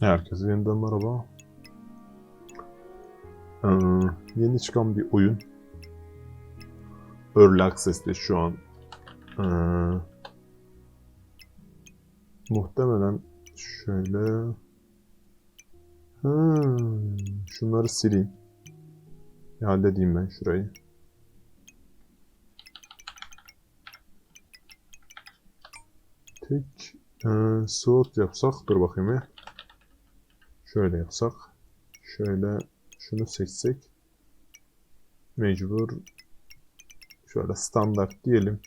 Herkese yeniden merhaba. Ee, yeni çıkan bir oyun. Early Access'te şu an. Ee, muhtemelen şöyle... Hmm, şunları sileyim. Bir halledeyim ben şurayı. Tek e, slot yapsak, dur bakayım ya. Şöyle yapsak. Şöyle şunu seçsek. Mecbur. Şöyle standart diyelim.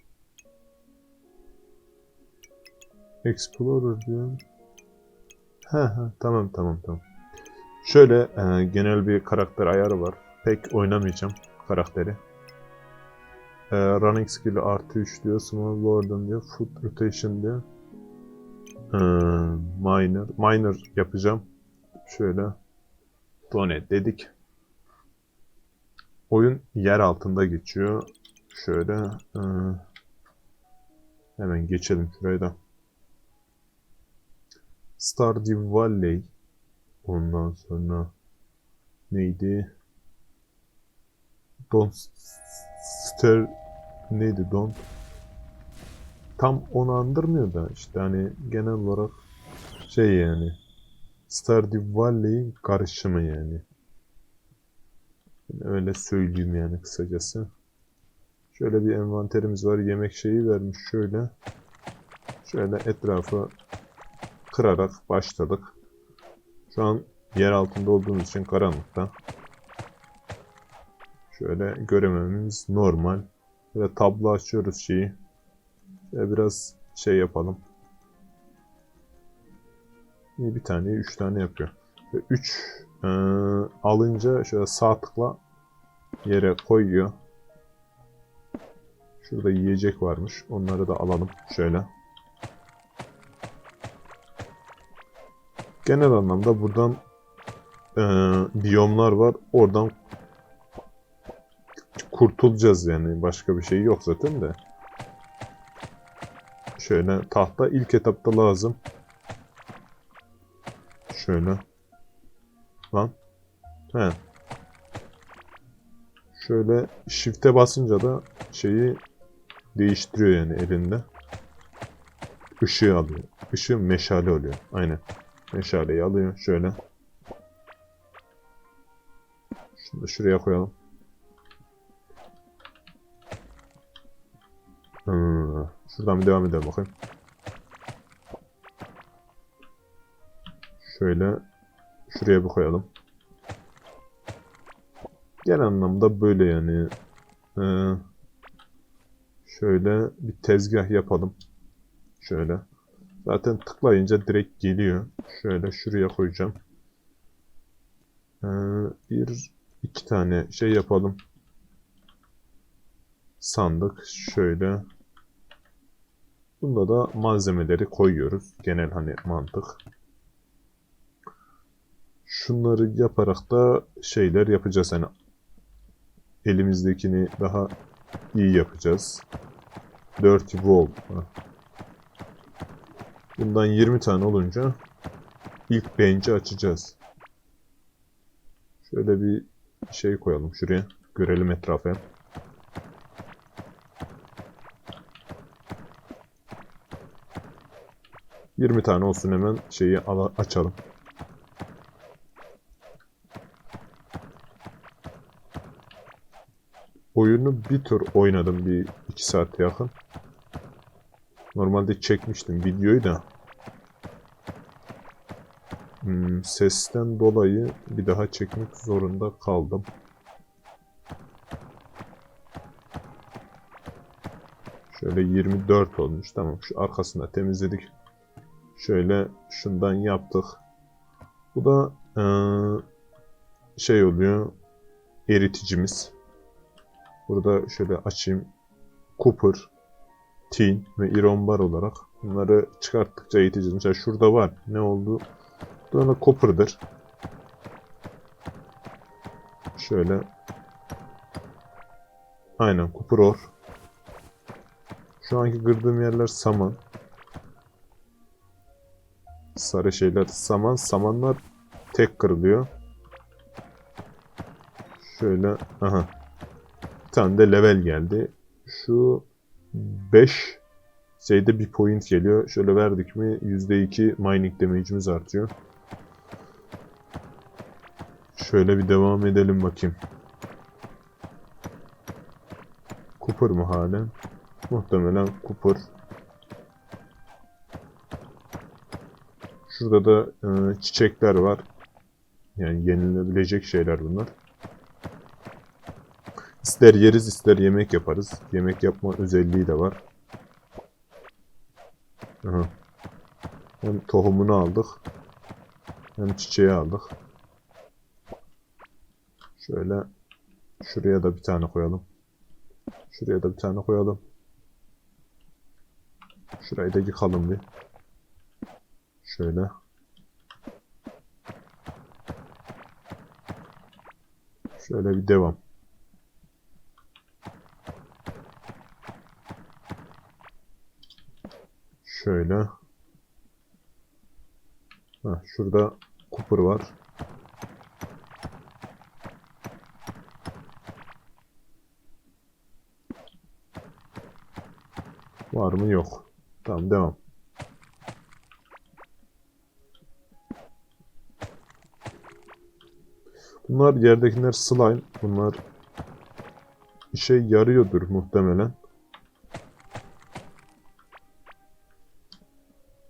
Explorer diyorum. He he tamam tamam tamam. Şöyle e, genel bir karakter ayarı var. Pek oynamayacağım karakteri. E, running skill artı 3 diyor. Small warden diyor. Foot rotation diyor. E, minor. Minor yapacağım. Şöyle donate dedik. Oyun yer altında geçiyor. Şöyle e, hemen geçelim şuraya da. Stardew Valley ondan sonra neydi? Don't Stir neydi Don't tam onu andırmıyor da işte hani genel olarak şey yani Stardew Valley'in karışımı yani. Öyle söyleyeyim yani kısacası. Şöyle bir envanterimiz var. Yemek şeyi vermiş şöyle. Şöyle etrafı kırarak başladık. Şu an yer altında olduğumuz için karanlıkta. Şöyle göremememiz normal. Böyle tablo açıyoruz şeyi. Şöyle biraz şey yapalım. İyi bir tane, üç tane yapıyor. Ve üç e, alınca şöyle sağ tıkla yere koyuyor. Şurada yiyecek varmış. Onları da alalım şöyle. Genel anlamda buradan e, biyomlar var. Oradan kurtulacağız yani. Başka bir şey yok zaten de. Şöyle tahta ilk etapta lazım. Şöyle. Lan. He. Şöyle shift'e basınca da şeyi değiştiriyor yani elinde. Işığı alıyor. Işığı meşale oluyor. Aynen. Meşaleyi alıyor. Şöyle. Şunu da şuraya koyalım. Hmm. Şuradan bir devam edelim bakayım. Şöyle şuraya bir koyalım. Genel anlamda böyle yani. Ee, şöyle bir tezgah yapalım. Şöyle. Zaten tıklayınca direkt geliyor. Şöyle şuraya koyacağım. Ee, bir iki tane şey yapalım. Sandık şöyle. Bunda da malzemeleri koyuyoruz. Genel hani mantık. Şunları yaparak da şeyler yapacağız. Hani elimizdekini daha iyi yapacağız. Dirty Wall. Bundan 20 tane olunca ilk bench'i açacağız. Şöyle bir şey koyalım şuraya. Görelim etrafı. 20 tane olsun hemen şeyi açalım. Oyunu bir tur oynadım bir 2 saat yakın. Normalde çekmiştim videoyu da. Hmm, sesten dolayı bir daha çekmek zorunda kaldım. Şöyle 24 olmuş. Tamam şu arkasını da temizledik. Şöyle şundan yaptık. Bu da eee, şey oluyor. Eriticimiz. Burada şöyle açayım. Cooper, Tin ve Iron Bar olarak bunları çıkarttıkça eriteceğiz. Mesela şurada var. Ne oldu? Bu da Cooper'dır. Şöyle. Aynen Cooper ore. Şu anki kırdığım yerler saman. Sarı şeyler saman. Samanlar tek kırılıyor. Şöyle aha. Tane de level geldi. Şu 5 şeyde bir point geliyor. Şöyle verdik mi %2 mining damage'imiz artıyor. Şöyle bir devam edelim bakayım. Cooper mı halen? Muhtemelen Cooper. Şurada da e, çiçekler var. Yani yenilebilecek şeyler bunlar. İster yeriz ister yemek yaparız. Yemek yapma özelliği de var. Aha. Hem tohumunu aldık. Hem çiçeği aldık. Şöyle şuraya da bir tane koyalım. Şuraya da bir tane koyalım. Şurayı da yıkalım bir. Şöyle. Şöyle bir devam. Şöyle. Ha, şurada Cooper var. Var mı? Yok. Tamam devam. Bunlar yerdekiler slime. Bunlar işe yarıyordur muhtemelen.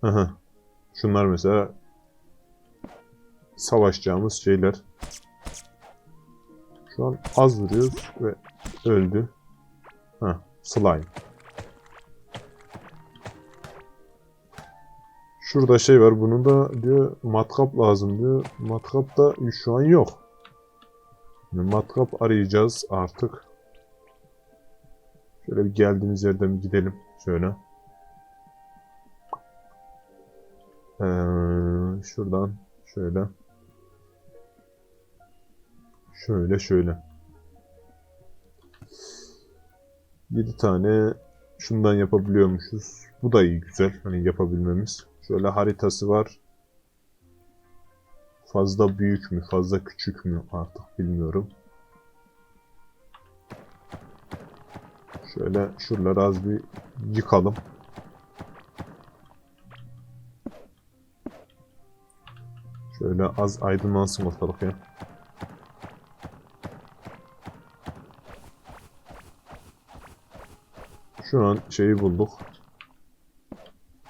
Aha. Şunlar mesela savaşacağımız şeyler. Şu an az vuruyoruz ve öldü. Ha, slime. Şurada şey var. Bunun da diyor matkap lazım diyor. Matkap da şu an yok. Matkap arayacağız artık. Şöyle bir geldiğimiz yerden gidelim. Şöyle. Şuradan şöyle. Şöyle şöyle. 7 tane şundan yapabiliyormuşuz. Bu da iyi güzel. Hani yapabilmemiz. Şöyle haritası var. Fazla büyük mü, fazla küçük mü artık bilmiyorum. Şöyle şuraları az bir yıkalım. Şöyle az aydınlansın ortalık ya. Şu an şeyi bulduk.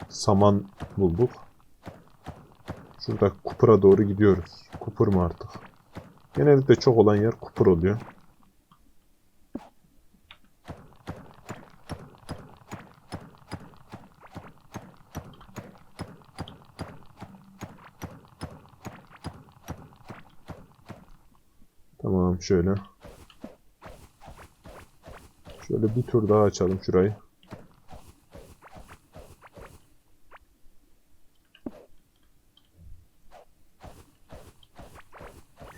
Saman bulduk. Şurada Kupur'a doğru gidiyoruz. Kupur mu artık? Genellikle çok olan yer Kupur oluyor. Tamam şöyle. Şöyle bir tur daha açalım şurayı.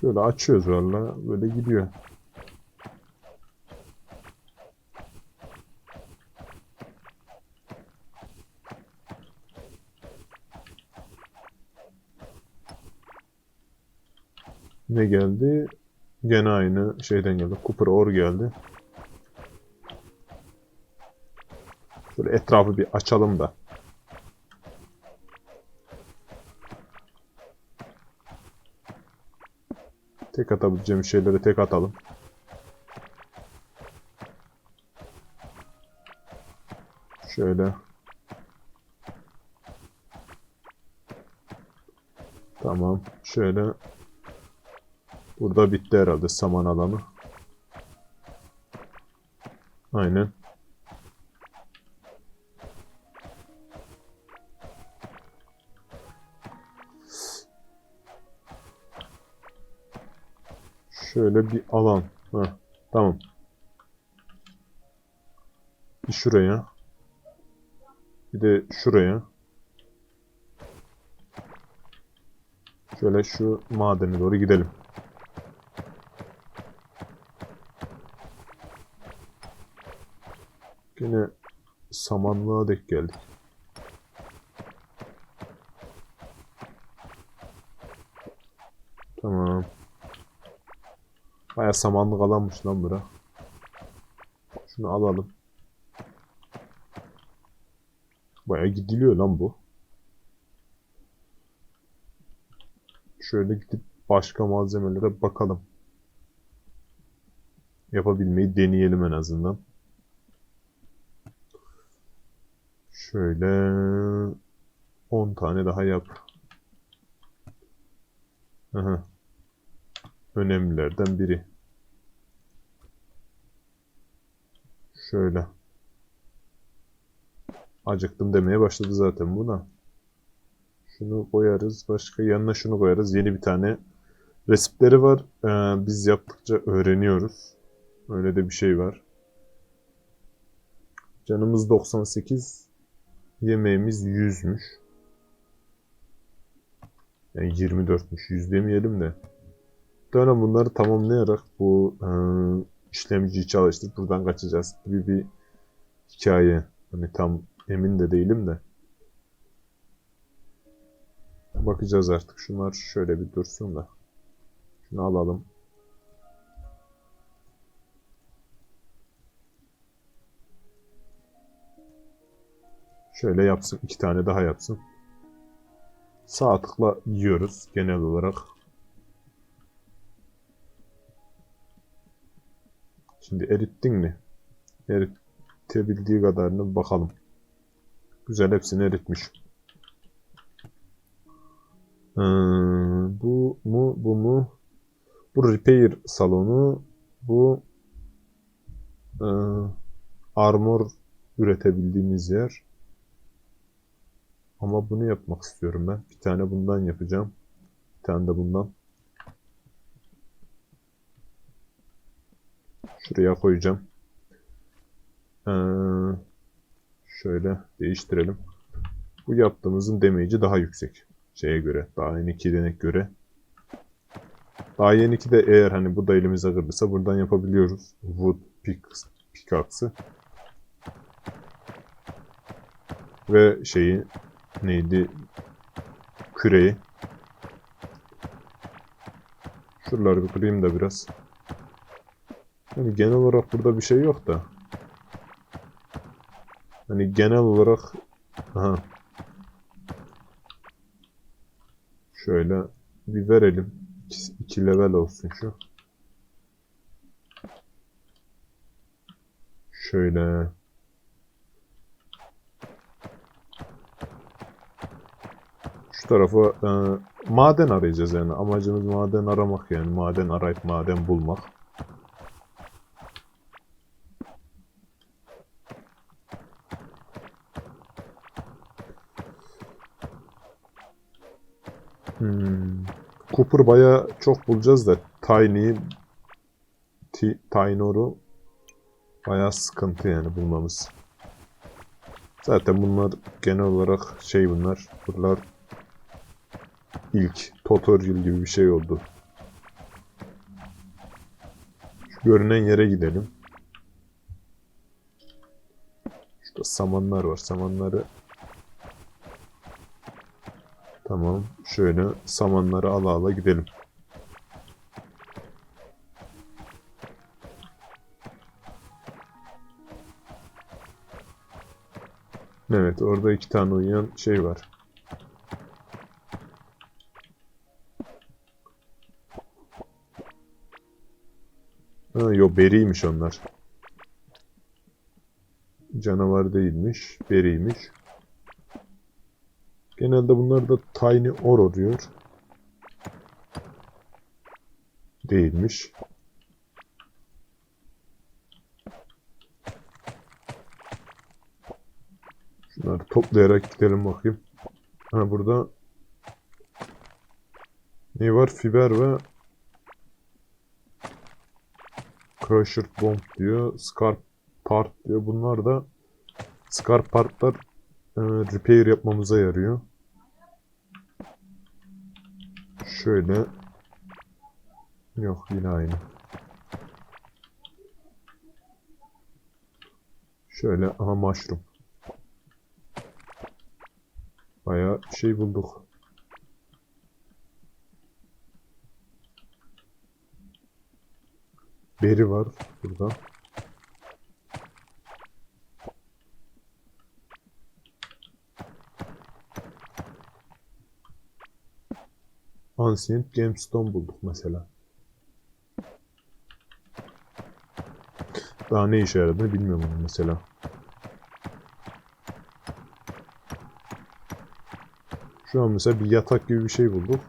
Şöyle açıyoruz valla. Böyle gidiyor. Ne geldi? Gene aynı şeyden geldi. Cooper Or geldi. Şöyle etrafı bir açalım da. Tek atabileceğim şeyleri tek atalım. Şöyle. Tamam. Şöyle. Burada bitti herhalde saman alanı. Aynen. Şöyle bir alan. Heh, tamam. Bir şuraya. Bir de şuraya. Şöyle şu madene doğru gidelim. Yine samanlığa denk geldik. Tamam. Baya samanlık alanmış lan bura. Şunu alalım. Baya gidiliyor lan bu. Şöyle gidip başka malzemelere bakalım. Yapabilmeyi deneyelim en azından. Şöyle 10 tane daha yap. Aha. Önemlilerden biri. Şöyle. Acıktım demeye başladı zaten buna. Şunu koyarız. Başka yanına şunu koyarız. Yeni bir tane resipleri var. Ee, biz yaptıkça öğreniyoruz. Öyle de bir şey var. Canımız 98. Yemeğimiz 100'müş. Yani 24'müş. 100 demeyelim de. Sonra bunları tamamlayarak bu e, işlemciyi çalıştırıp buradan kaçacağız gibi bir hikaye. Hani tam emin de değilim de. Bakacağız artık. Şunlar şöyle bir dursun da. Şunu alalım. Şöyle yapsın. iki tane daha yapsın. Sağ tıkla yiyoruz genel olarak. Şimdi erittin mi? Eritebildiği kadarını bakalım. Güzel hepsini eritmiş. Ee, bu mu bu mu? Bu repair salonu. Bu e, armor üretebildiğimiz yer. Ama bunu yapmak istiyorum ben. Bir tane bundan yapacağım. Bir tane de bundan. Şuraya koyacağım. Ee, şöyle değiştirelim. Bu yaptığımızın damage'i daha yüksek. Şeye göre. Daha yeni 2'dene göre. Daha yeni 2'de eğer hani bu da elimize kırdıysa buradan yapabiliyoruz. Wood pick. Ve şeyi neydi? Küreği. Şuraları bir kırayım da biraz. Hani genel olarak burada bir şey yok da. Hani genel olarak aha. Şöyle bir verelim. 2 level olsun şu. Şöyle. Şu tarafa e, maden arayacağız yani. Amacımız maden aramak yani. Maden arayıp maden bulmak. Hmm. Cooper baya çok bulacağız da Tiny Ti- Tinor'u baya sıkıntı yani bulmamız. Zaten bunlar genel olarak şey bunlar. Bunlar ilk tutorial gibi bir şey oldu. Şu görünen yere gidelim. Şurada samanlar var. Samanları Tamam. Şöyle samanları ala ala gidelim. Evet, orada iki tane uyuyan şey var. Ha, yo beriymiş onlar. Canavar değilmiş, beriymiş. Genelde bunlar da tiny oro diyor. Değilmiş. Şunları toplayarak gidelim bakayım. Ha burada ne var? Fiber ve Crusher Bomb diyor. Scar Part diyor. Bunlar da Scar Part'lar e, repair yapmamıza yarıyor. Şöyle yok yine aynı. Şöyle aha mushroom. Bayağı şey bulduk. Deri var burada. Ancient Gemstone bulduk mesela. Daha ne işe yaradığını bilmiyorum mesela. Şu an mesela bir yatak gibi bir şey bulduk.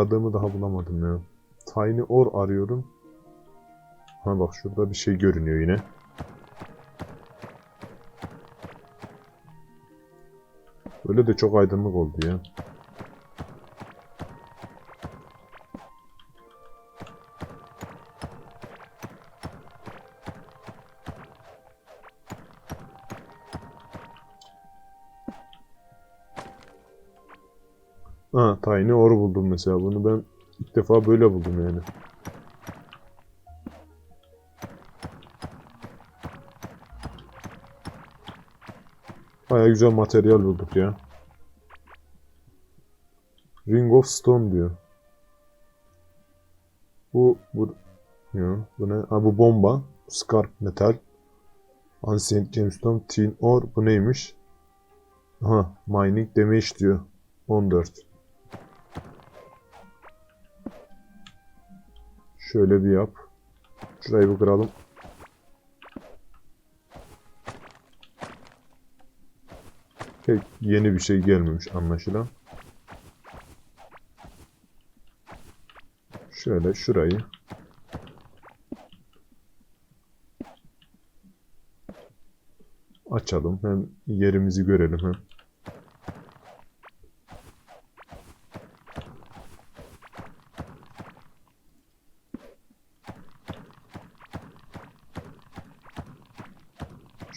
Aradığımı daha bulamadım ya. Tiny Or arıyorum. Ha bak şurada bir şey görünüyor yine. Böyle de çok aydınlık oldu ya. Tiny Or buldum mesela. Bunu ben ilk defa böyle buldum yani. Baya güzel materyal bulduk ya. Ring of Stone diyor. Bu bu ya, bu ne? Ha bu bomba. Scarp metal. Ancient Gemstone Tin Ore bu neymiş? Aha mining damage diyor. 14. Şöyle bir yap. Şurayı bir kıralım. Pek yeni bir şey gelmemiş anlaşılan. Şöyle şurayı. Açalım. Hem yerimizi görelim hem.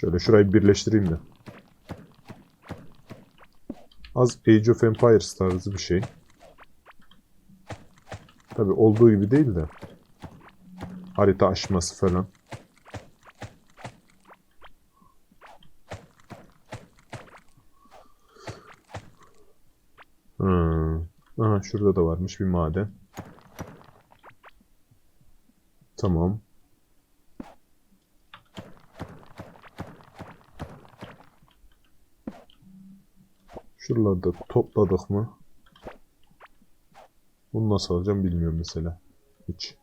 Şöyle şurayı birleştireyim de. Az Age of Empires tarzı bir şey. Tabi olduğu gibi değil de. Harita aşması falan. Hmm. Aha şurada da varmış bir maden. Tamam. Şuralarda topladık mı? Bunu nasıl alacağım bilmiyorum mesela. Hiç.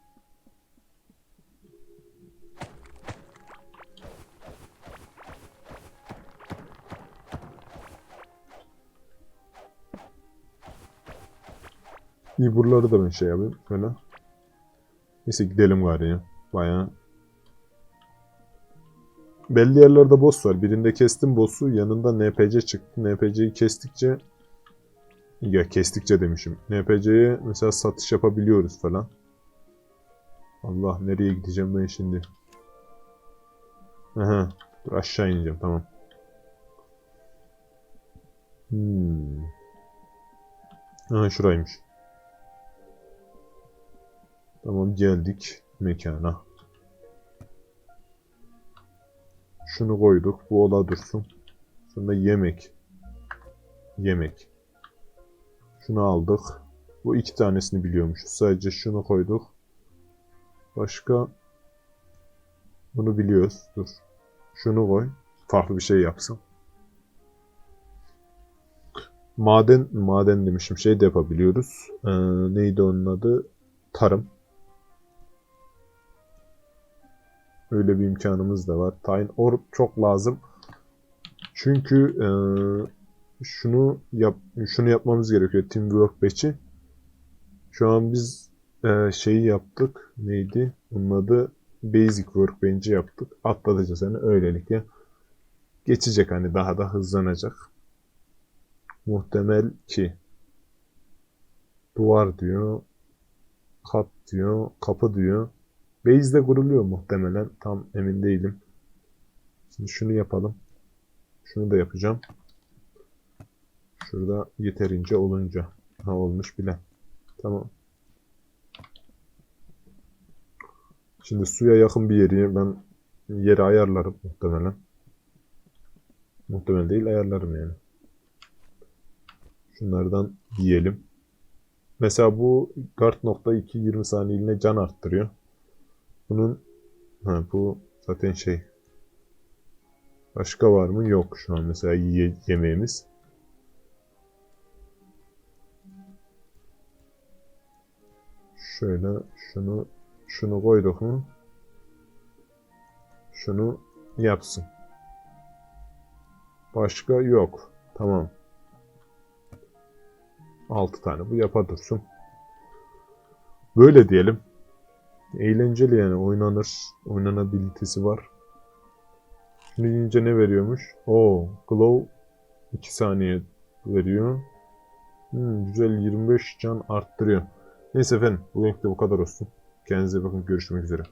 İyi buraları da ben şey yapayım. Böyle. Neyse gidelim gari ya. Bayağı. Belli yerlerde boss var. Birinde kestim boss'u. Yanında NPC çıktı. NPC'yi kestikçe ya kestikçe demişim. NPC'ye mesela satış yapabiliyoruz falan. Allah nereye gideceğim ben şimdi? Aha. Dur aşağı ineceğim tamam. Hmm. Aha şuraymış. Tamam geldik mekana. Şunu koyduk. Bu ola dursun. Sonra yemek. Yemek. Şunu aldık. Bu iki tanesini biliyormuşuz. Sadece şunu koyduk. Başka bunu biliyoruz. Dur. Şunu koy. Farklı bir şey yapsın. Maden, maden demişim. Şey de yapabiliyoruz. Ee, neydi onun adı? Tarım. Öyle bir imkanımız da var. Time Orb çok lazım. Çünkü ee, şunu yap şunu yapmamız gerekiyor Teamwork Batch'i. Şu an biz e, şeyi yaptık. Neydi? Onun adı Basic Workbench'i yaptık. Atlatacağız yani öylelikle. Geçecek hani daha da hızlanacak. Muhtemel ki duvar diyor. Kat diyor. Kapı diyor. Base'de kuruluyor muhtemelen. Tam emin değilim. Şimdi şunu yapalım. Şunu da yapacağım. Şurada yeterince olunca. Ha olmuş bile. Tamam. Şimdi suya yakın bir yeri ben yeri ayarlarım muhtemelen. Muhtemel değil ayarlarım yani. Şunlardan yiyelim. Mesela bu 4.2 20 saniyeliğine can arttırıyor. Bunun ha, bu zaten şey Başka var mı? Yok şu an mesela ye- yemeğimiz. Şöyle şunu şunu koyduk mu? Şunu yapsın. Başka yok. Tamam. 6 tane bu yapa dursun. Böyle diyelim. Eğlenceli yani oynanır. Oynanabilitesi var. Şunu yiyince ne veriyormuş? Oo, glow 2 saniye veriyor. Hmm, güzel 25 can arttırıyor. Neyse efendim, bu renkte bu kadar olsun. Kendinize bakın, görüşmek üzere.